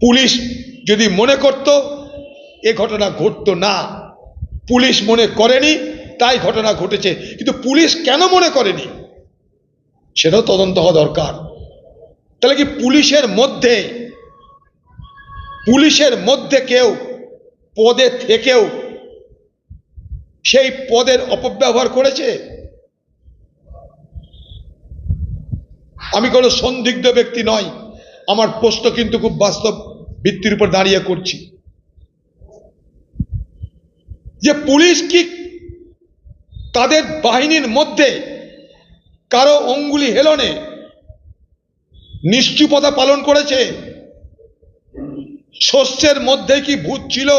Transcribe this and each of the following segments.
Police যদি মনে করত, এ ঘটনা ঘটতো না। পুলিশ মনে করেনি, তাই ঘটনা ঘটেছে। কিন্তু পুলিশ কেন মনে করেনি? সেটাও তদন্ত হওয়া দরকার। তাহলে কি পুলিশের মধ্যে পুলিশের মধ্যে কেউ পদে থেকেও সেই পদের অপব্যবহার করেছে? আমি কোনো সন্দিগ্ধ ব্যক্তি নয় আমার প্রশ্ন কিন্তু খুব বাস্তব। ভিত্তির উপর দাঁড়িয়ে করছি। যে পুলিশ কি তাদের বাহিনীর মধ্যে কারও অঙ্গুলি হেলনে নিশ্চুপতা পালন করেছে? শস্যের মধ্যে কি ভূত ছিল?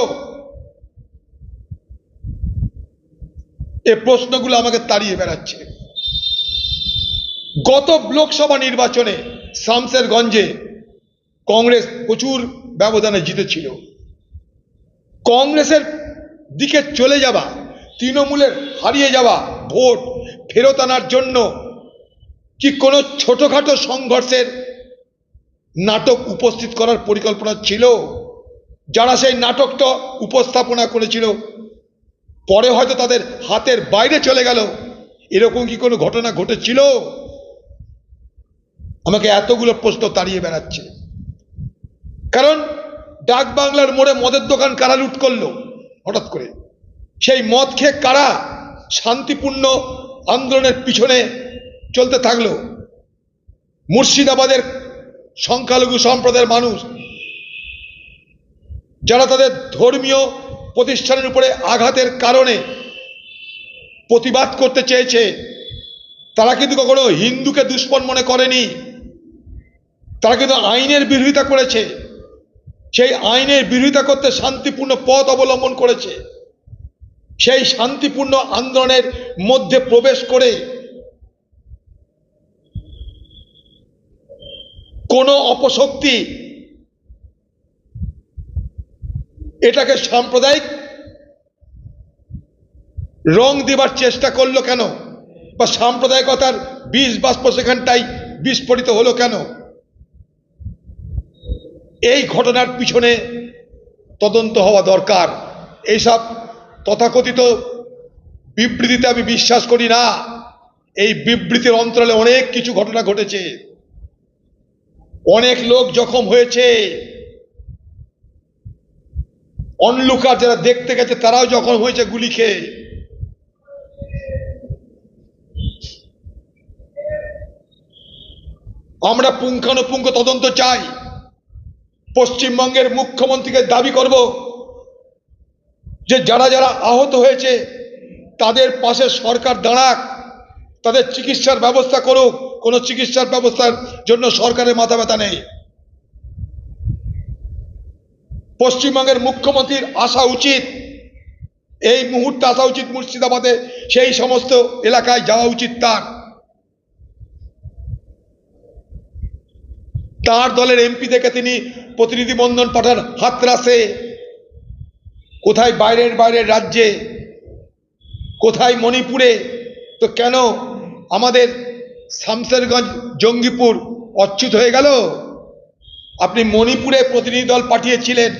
এ প্রশ্নগুলো আমাকে তাড়িয়ে বেড়াচ্ছে। গত লোকসভা নির্বাচনে শামসেরগঞ্জে কংগ্রেস প্রচুর ব্যবধানে জিতেছিল। কংগ্রেসের দিকে চলে যাওয়া, তৃণমূলের হারিয়ে যাওয়া ভোট ফেরত আনার জন্য কি কোনো ছোটোখাটো সংঘর্ষের নাটক উপস্থিত করার পরিকল্পনা ছিল? যারা সেই নাটকটা উপস্থাপনা করেছিল, পরে হয়তো তাদের হাতের বাইরে চলে গেল। এরকম কি কোনো ঘটনা ঘটেছিল? আমাকে এতগুলো প্রশ্ন তাড়িয়ে বেড়াচ্ছে। কারণ ডাক বাংলার মোড়ে মদের দোকান কারা লুট করল? হঠাৎ করে। সেই মদ খেয়ে কারা শান্তিপূর্ণ আন্দোলনের পিছনে চলতে থাকল? মুর্শিদাবাদের সংখ্যালঘু সম্প্রদায়ের মানুষ, যারা তাদের ধর্মীয় প্রতিষ্ঠানের উপরে আঘাতের কারণে প্রতিবাদ করতে চেয়েছে, তারা কিন্তু কখনো হিন্দুকে দুশ্মন মনে করেনি। তারা কিন্তু আইনের বিরোধিতা করেছে। সেই আইনের বিরোধিতা করতে শান্তিপূর্ণ পথ অবলম্বন করেছে। সেই শান্তিপূর্ণ আন্দোলনের মধ্যে প্রবেশ করে কোনো অপশক্তি এটাকে সাম্প্রদায়িক রং দেবার চেষ্টা করল কেন? বা সাম্প্রদায়িকতার বীজ বাষ্প সেখানটাই বিস্ফোরিত হলো কেন? এই ঘটনার পিছনে তদন্ত হওয়া দরকার। এইসব তথাকথিত বিবৃতিতে আমি বিশ্বাস করি না। এই বিবৃতির অন্তরালে অনেক কিছু ঘটনা ঘটেছে। অনেক লোক জখম হয়েছে। অনলুকার যারা দেখতে গেছে, তারাও জখম হয়েছে গুলি খেয়ে। আমরা পুঙ্খানুপুঙ্খ তদন্ত চাই। পশ্চিমবঙ্গের মুখ্যমন্ত্রীকে দাবি করব যে যারা যারা আহত হয়েছে, তাদের পাশে সরকার দাঁড়াক, তাদের চিকিৎসার ব্যবস্থা করুক। কোনো চিকিৎসার ব্যবস্থার জন্য সরকারের মাথা ব্যথা নেই। পশ্চিমবঙ্গের মুখ্যমন্ত্রীর আসা উচিত, এই মুহূর্তে আসা উচিত মুর্শিদাবাদে, সেই সমস্ত এলাকায় যাওয়া উচিত তার। তার দলের এমপি থেকে তিনি প্রতিনিধি বন্ধন পাঠান হাতরাসে কোথায় বাইরের বাইরের রাজ্যে? কোথায় মণিপুরে? তো কেন আমাদের শামসেরগঞ্জ, জঙ্গিপুর অচ্যুত হয়ে গেল? আপনি মণিপুরে প্রতিনিধি দল পাঠিয়েছিলেন,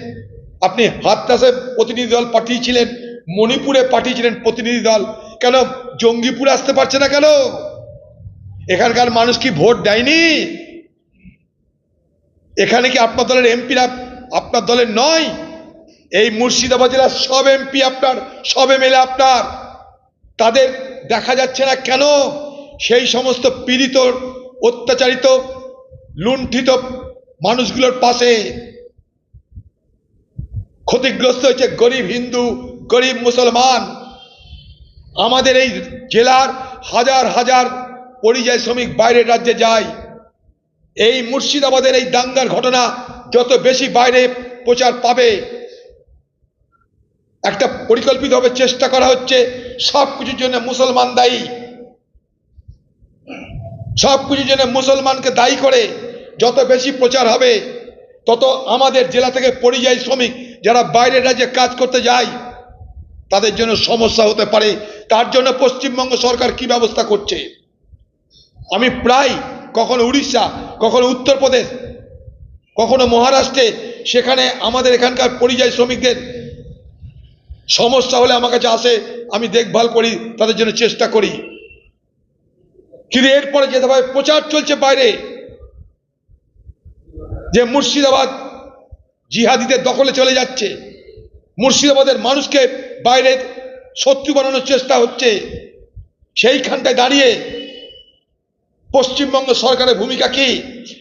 আপনি হাতরাসে প্রতিনিধি দল পাঠিয়েছিলেন, মণিপুরে পাঠিয়েছিলেন প্রতিনিধি দল। কেন জঙ্গিপুর আসতে পারছে না কেন? এখানকার মানুষ কি ভোট দেয়নি? এখানে কি আপনার দলের এমপিরা আপনার দলের নয়? এই মুর্শিদাবাদ জেলার সব এমপি আপনার, সব এমএলএ আপনার। তাদের দেখা যাচ্ছে না কেন? সেই সমস্ত পীড়িত, অত্যাচারিত, লুণ্ঠিত মানুষগুলোর পাশে ক্ষতিগ্রস্ত হয়েছে গরিব হিন্দু, গরিব মুসলমান। আমাদের এই জেলার হাজার হাজার পরিযায়ী শ্রমিক বাইরের রাজ্যে যায়। এই মুর্শিদাবাদের এই দাঙ্গার ঘটনা যত বেশি বাইরে প্রচার পাবে, একটা পরিকল্পিতভাবে চেষ্টা করা হচ্ছে সব কিছুর জন্য মুসলমান দায়ী। সব কিছুর জন্য মুসলমানকে দায়ী করে যত বেশি প্রচার হবে, তত আমাদের জেলা থেকে পরিযায়ী শ্রমিক যারা বাইরের রাজ্যে কাজ করতে যায়, তাদের জন্য সমস্যা হতে পারে। তার জন্য পশ্চিমবঙ্গ সরকার কি ব্যবস্থা করছে? আমি প্রায় কখনো উড়িষ্যা, কখনো উত্তরপ্রদেশ, কখনো মহারাষ্ট্রে, সেখানে আমাদের এখানকার পরিযায়ী শ্রমিকদের সমস্যা হলে আমার কাছে আসে, আমি দেখভাল করি, তাদের জন্য চেষ্টা করি। কিন্তু এরপরে যেতে হবে প্রচার চলছে বাইরে। যে মুর্শিদাবাদ জিহাদিদের দখলে চলে যাচ্ছে, মুর্শিদাবাদের মানুষকে বাইরে শত্রু বানানোর চেষ্টা হচ্ছে, সেইখানটায় দাঁড়িয়ে পশ্চিমবঙ্গ সরকারের ভূমিকা কি?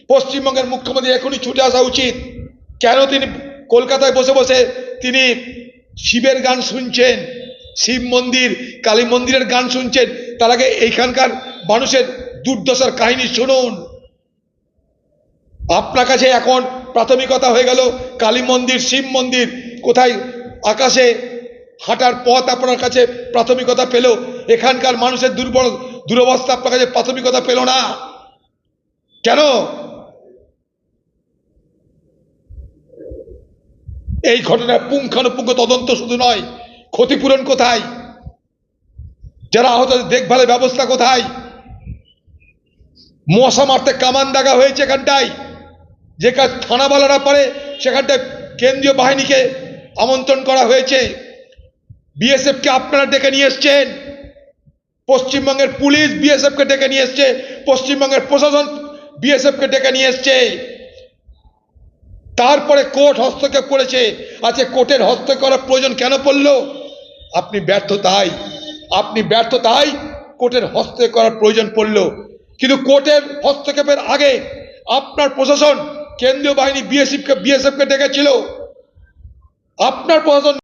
পশ্চিমবঙ্গের মুখ্যমন্ত্রী এখনই ছুটে আসা উচিত। কেন তিনি কলকাতায় বসে বসে তিনি শিবের গান শুনছেন? শিব মন্দির, কালী মন্দিরের গান শুনছেন? তার আগে এইখানকার মানুষের দুর্দশার কাহিনী শুনুন। আপনার কাছে এখন প্রাথমিকতা হয়ে গেল, কালী মন্দির, শিব মন্দির কোথায় আকাশে হাঁটার পথ আপনার কাছে প্রাথমিকতা পেল? এখানকার মানুষের দুর্বল দুরবস্থা আপনার কাছে প্রাথমিকতা পেল না। কেন? এই ঘটনার পুঙ্খানুপুঙ্খ তদন্ত শুধু নয়, ক্ষতিপূরণ কোথায়? যারা আহতদের দেখভালের ব্যবস্থা কোথায়? মশা মারতে কামান দাগা হয়েছে এখানটায়। যে কাজ থানাওয়ালারা পারে, সেখানটায় কেন্দ্রীয় বাহিনীকে আমন্ত্রণ করা হয়েছে। বিএসএফকে আপনারা ডেকে নিয়ে এসছেন। পশ্চিমবঙ্গের পুলিশ বিএসএফকে ডেকে নিয়ে এসছে, পশ্চিমবঙ্গের প্রশাসন বিএসএফকে ডেকে নিয়ে এসছে। তারপরে কোর্ট হস্তক্ষেপ করেছে। আচ্ছা কোর্টের হস্তক্ষেপ করার প্রয়োজন কেন পড়ল? আপনি ব্যর্থ তাই। আপনি ব্যর্থ তাই কোর্টের হস্তক্ষেপ করার প্রয়োজন পড়ল। কিন্তু কোর্টের হস্তক্ষেপের আগে আপনার প্রশাসন, কেন্দ্রীয় বাহিনী বিএসএফকে বিএসএফকে ডেকেছিল। আপনার প্রশাসন